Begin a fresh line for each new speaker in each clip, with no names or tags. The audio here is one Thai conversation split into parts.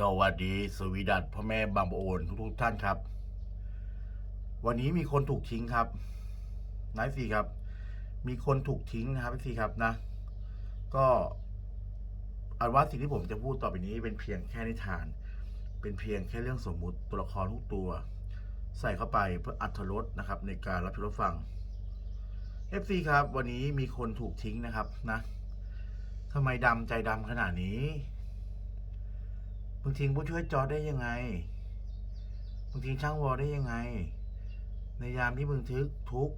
สวัสดีสวีดัตพ่อแม่บางโอนทุกท่านครับ วันนี้มีคนถูกทิ้งครับนายสี่ครับ มีคนถูกทิ้งนะครับพี่ครับนะ ก็อันว่าสิ่งที่ผมจะพูดต่อไปนี้เป็นเพียงแค่นิทาน เป็นเพียงแค่เรื่องสมมุติตัวละครทุกตัว ใส่เข้าไปเพื่ออัธรสนะครับ ในการรับชมรับฟัง FC ครับ วันนี้มีคนถูกทิ้งนะครับนะทำไมดำใจดำขนาดนี้ มึงทิ้งผู้ช่วยจอได้ยังไง มึงทิ้งช่างวอลได้ยังไง ในยามที่มึงทึกทุก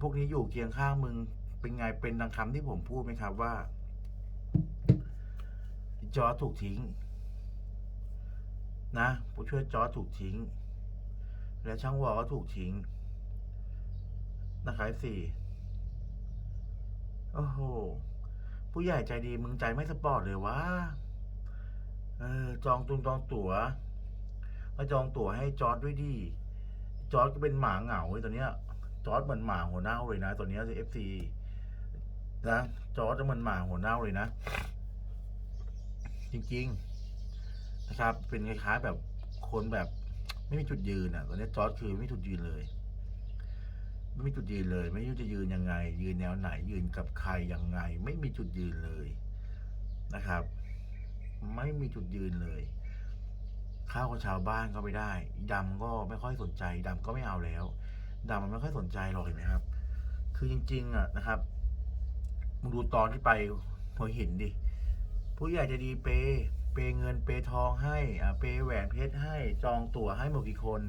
พวกนี้อยู่เคียงข้างมึงเป็นไงเป็นดังคำที่ผมพูดไหมครับว่า จอถูกทิ้ง นะ ผู้ช่วยจอถูกทิ้ง และช่างวอลก็ถูกทิ้งนะครับสี่โอ้โห ผู้ใหญ่ใจดีมึงใจไม่สปอร์ตเลยวะ เออจองตุนจองตั๋วมาจองตั๋วให้จอร์ดด้วยดิจอร์ดก็เป็นหมาเหงาเลยตอนเนี้ยจอร์ดเหมือนหมาหัวเน่าเลยนะตอนเนี้ยเอฟซีนะจอร์ดจะเหมือนหมาหัวเน่าเลยนะ จริง ๆ นะครับ เป็นคล้ายๆแบบคนแบบ ไม่มีจุดยืนอะ ตอนนี้จอร์ดคือไม่มีจุดยืนเลย ไม่มีจุดยืนเลย ไม่รู้จะยืนยังไง ยืนแนวไหน ยืนกับใครยังไง ไม่มีจุดยืนเลยนะครับ ไม่มีจุดยืนเลยข้าวกับชาวบ้านก็ไม่ได้อีดำก็ไม่ค่อยสนใจดำก็ไม่เอาแล้วดำมันไม่ค่อยสนใจหรอกเห็นไหมครับ คือจริง ๆอะนะครับมึงดูตอนที่ไปหัวหินดิผู้ใหญ่จะดีเปย์เปย์เงินเปย์ทองให้อ่าเปย์แหวนเพชรให้จองตั๋วให้หมดกี่คน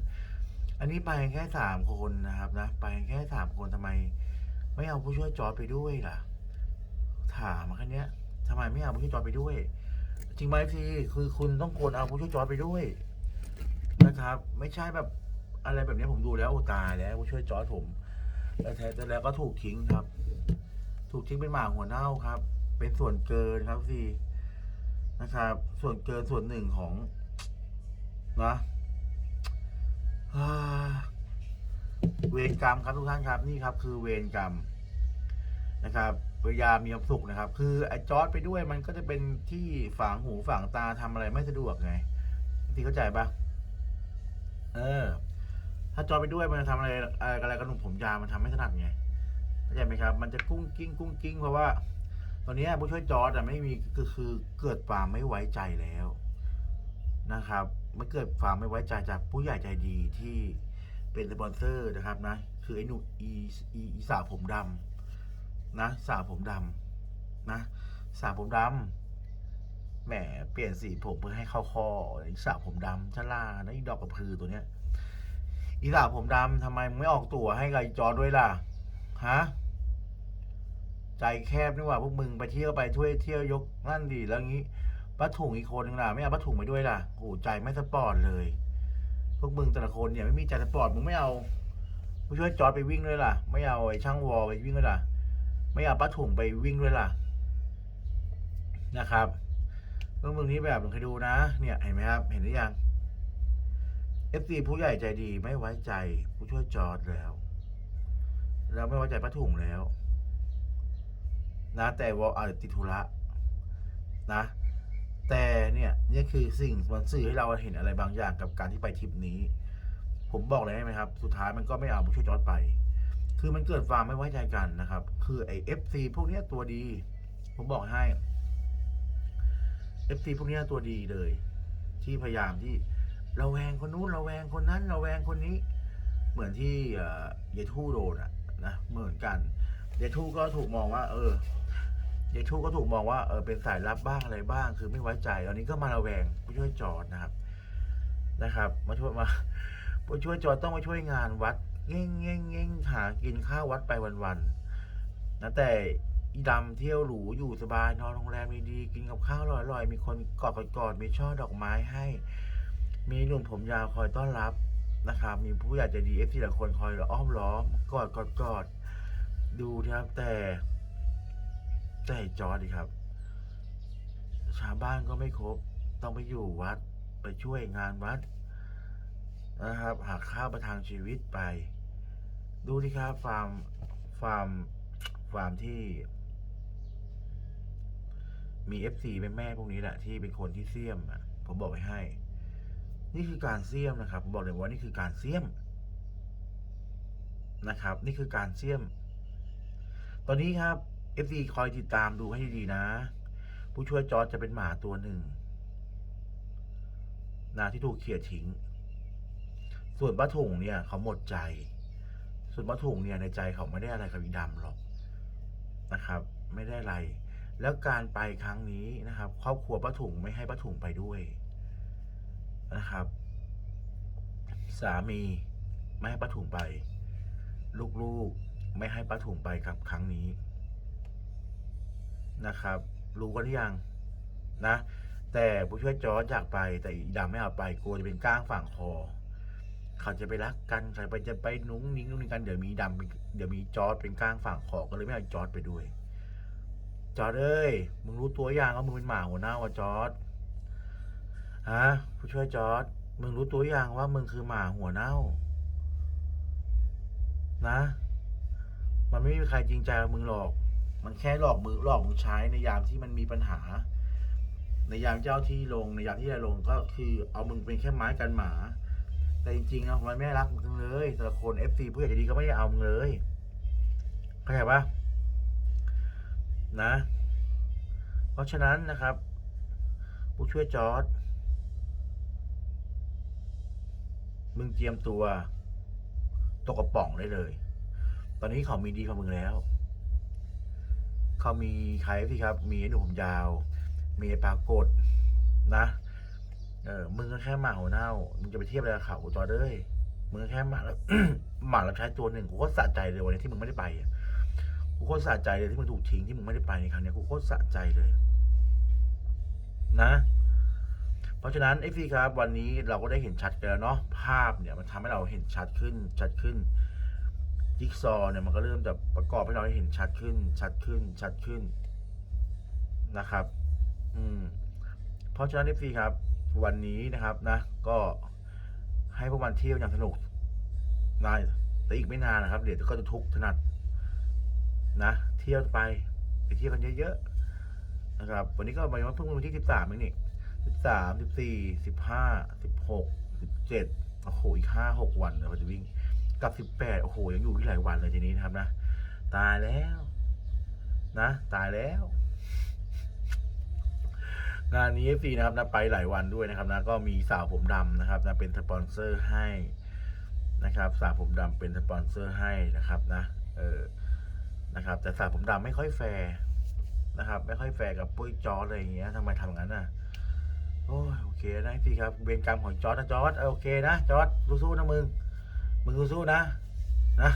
อันนี้ไปแค่สามคนนะครับนะไปแค่สามคนทำไม ไม่เอาผู้ช่วยจอดไปด้วยล่ะ ถามมาแค่เนี้ยทำไมไม่เอาผู้ช่วยจอดไปด้วย จริงไหมพี่คือคุณต้องควรเอาผู้ช่วยจอร์ดไปด้วย นะครับ ไม่ใช่แบบอะไรแบบนี้ผมดูแล้วโอตายแล้วผู้ช่วยจอร์ดผมแต่แท้แต่แล้วก็ถูกทิ้งครับ ถูกทิ้งเป็นหมาหัวเน่าครับ เป็นส่วนเกินครับพี่นะครับ ส่วนเกินส่วนหนึ่งของนะเวรกรรมครับทุกท่านครับ นี่ครับ คือเวรกรรมนะครับ เวลามีความสุขนะครับ คือไอ้จอร์ดไปด้วยมันก็จะเป็นที่ฝังหูฝังตาทำอะไรไม่สะดวกไงที่เข้าใจปะเออ ถ้าจอร์ดไปด้วยมันจะทำอะไรอะไรอะไรกับหนุ่มผมยาวมันทำไม่ถนัดไงเข้าใจไหมครับ มันจะกุ้งกิ้งกุ้งกิ้งเพราะว่า ตอนนี้ผู้ช่วยจอร์ดอะไม่มีคือคือเกิดความไม่ไว้ใจแล้วนะครับมันเกิดความไม่ไว้ใจจากผู้ใหญ่ใจดีที่เป็นสปอนเซอร์นะครับนะ คือไอ้หนุ่มอีอีสาวผมดำ นะสระผมดำนะสระผมดำแหมเปลี่ยนสีผมเพื่อให้เข้าคออีสระผมดำชะลานะอีดอกกระพือตัวเนี้ยอีสระผมดำทำไมไม่ออกตั๋วให้กับจอด้วยล่ะฮะใจแคบนี่หว่าพวกมึงไปเที่ยวไปช่วยเที่ยวยกนั่นดีแล้วงี้ป้าถุงอีกคนนึงล่ะไม่เอาป้าถุงไปด้วยล่ะโอ้ใจไม่สปอร์ตเลย พวกมึงแต่ละคนเนี่ยไม่มีใจสปอร์ตมึงไม่เอาผู้ช่วยจอดไปวิ่งด้วยล่ะ ไม่เอาไอ้ช่างวอลไปวิ่งด้วยล่ะ ไม่เอาป้าถุงไปวิ่งด้วยล่ะนะครับเรื่องมึงนี้แบบมึงเคยดูนะ เนี่ยเห็นไหมครับ เห็นหรือยังเอฟซีผู้ใหญ่ใจดีไม่ไว้ใจผู้ช่วยจอร์ดแล้ว แล้วไม่ไว้ใจป้าถุงแล้ว นะแต่วอลอาจจะติดธุระนะ แต่เนี่ยนี่คือสิ่งมันสื่อให้เราเห็นอะไรบางอย่างกับการที่ไปทริปนี้ ผมบอกเลยได้ไหมครับ สุดท้ายมันก็ไม่เอาผู้ช่วยจอร์ดไป คือมันเกิดความไม่ไว้ใจกันนะครับ คือไอ้ FC พวกเนี้ยตัวดี ผมบอกให้ FC พวกเนี้ยตัวดีเลย ที่พยายามที่ระแวงคนนู้นระแวงคนนั้นระแวงคนนี้ เหมือนที่เออยทูโดนอะนะเหมือนกันยายทูก็ถูกมองว่า เออยายทูก็ถูกมองว่าเออเป็นสายลับบ้างอะไรบ้าง คือไม่ไว้ใจตอนนี้ก็มาระแวงผู้ช่วยจอดนะครับนะครับ มาช่วยมา ผู้ช่วยจอดต้องมาช่วยงานวัดเง่งเง่งเง่งหากินข้าววัดไปวันๆนะแต่อีดำเที่ยวหรูอยู่สบายนอนโรงแรมดีๆกินกับข้าวอร่อยๆมีคนกอดกอดมีช่อดอกไม้ให้ มีหนุ่มผมยาวคอยต้อนรับนะครับ มีผู้ใหญ่ใจดีเอฟซีหลายคนคอยอ้อมล้อมกอดกอดกอดดูนะครับแต่แต่จอดีครับ ชาวบ้านก็ไม่ครบ ต้องไปอยู่วัดไปช่วยงานวัด นะครับหาข้าวประทังชีวิตไป ดูดิครับฟาร์มฟาร์มฟาร์มที่ มีเอฟซีแม่แม่พวกนี้แหละที่เป็นคนที่เสียมอะผมบอกไว้ให้ นี่คือการเสียมนะครับผมบอกเลยว่านี่คือการเสียมนะครับ นี่คือการเสียม ตอนนี้ครับเอฟซีคอยติดตามดูให้ดีๆนะ ผู้ช่วยจอร์จจะเป็นหมาตัวหนึ่งนะที่ถูกเขี่ยทิ้ง ส่วนป้าถุงเนี่ยเขาหมดใจ ส่วนป้าถุงเนี่ยในใจเขาไม่ได้อะไรกับอีดำหรอกนะครับ ไม่ได้อะไร แล้วการไปครั้งนี้นะครับ ครอบครัวป้าถุงไม่ให้ป้าถุงไปด้วยนะครับ สามีไม่ให้ป้าถุงไป ลูกๆไม่ให้ป้าถุงไปกับครั้งนี้นะครับ รู้กันหรือยังนะ แต่ผู้ช่วยจอร์จอยากไปแต่อีดำไม่เอาไปกลัวจะเป็นก้างฝั่งคอ เขาจะไปรักกันเขาไปจะไปนุ้งนิ้งนุ้งนิ้งกันเดี๋ยวมีดำเดี๋ยวมีจอร์ดเป็นก้างฝั่งคอก็เลยไม่เอาจอร์ดไปด้วย จอร์ดเอ้ยมึงรู้ตัวอย่างว่ามึงเป็นหมาหัวหน้าว่ะจอร์ดฮะผู้ช่วยจอร์ดมึงรู้ตัวอย่างว่ามึงคือหมาหัวเน่า นะ มันไม่มีใครจริงใจกับมึงหรอก มันแค่หลอกมือหลอกมึงใช้ในยามที่มันมีปัญหา ในยามเจ้าที่ลงในยามที่จะลงก็คือ เอามึงเป็นแค่ไม้กันหมา แต่จริงๆอะมันไม่รักมึงเลยแต่ละคนเอฟซีผู้ใหญ่ใจดีก็ไม่ได้เอามึงเลยเข้าใจปะนะ เพราะฉะนั้นนะครับผู้ช่วยจอร์ดมึงเจียมตัวตกกระป๋องได้เลย ตอนนี้เขามีดีกว่ามึงแล้ว เขามีใครสิครับ มีไอ้หนุ่มยาว มีไอ้ปรากฏนะ เออ มึงก็แค่หมาหัวเน่า มึงจะไปเทียบอะไรกับเขาจอเด้ยมึงก็แค่หมาแล้วหมารับใช้ตัวหนึ่งกูก็สะใจเลยวันนี้ที่มึงไม่ได้ไปอะกูโคตรสะใจเลยที่มึงถูกทิ้งที่มึงไม่ได้ไปในครั้งเนี้ยกูโคตรสะใจเลย นะ เพราะฉะนั้นไอ้ฟีครับ วันนี้เราก็ได้เห็นชัดกันแล้วเนาะภาพเนี่ยมันทำให้เราเห็นชัดขึ้น ชัดขึ้นจิ๊กซอว์เนี่ยมันก็เริ่มจะประกอบให้เราเห็นชัดขึ้น ชัดขึ้น ชัดขึ้นนะครับ อืม เพราะฉะนั้นเอฟซีครับ วันนี้นะครับนะ ก็ให้พวกมันเที่ยวอย่างสนุกนะแต่อีกไม่นานนะครับ เดี๋ยวก็จะทุกข์ถนัดนะ เที่ยวไปไปเที่ยวกันเยอะๆนะครับ วันนี้ก็วันเพิ่งวันที่สิบสามเองนี่สิบสามสิบสี่สิบห้าสิบหกสิบเจ็ดโอ้โหอีกห้าหกวันเราจะวิ่งกับสิบแปดโอ้โหยังอยู่ที่หลายวันเลยทีนี้นะครับนะ ตายแล้ว นะ ตายแล้ว งานนี้ฟรีนะครับนะไปหลายวันด้วยนะครับนะก็มีสาวผมดำนะครับนะเป็นสปอนเซอร์ให้นะครับ สาวผมดำเป็นสปอนเซอร์ให้นะครับนะเออนะครับ แต่สาวผมดำไม่ค่อยแฟร์นะครับ ไม่ค่อยแฟร์กับปุ้ยจอร์ดอะไรอย่างเงี้ยทำไมทำงั้นน่ะโอ้ยโอเคนะพี่ครับเวรกรรมของจอร์ดนะจอร์ดเออโอเคนะจอร์ดสู้ๆนะมึงมึงสู้ๆนะนะ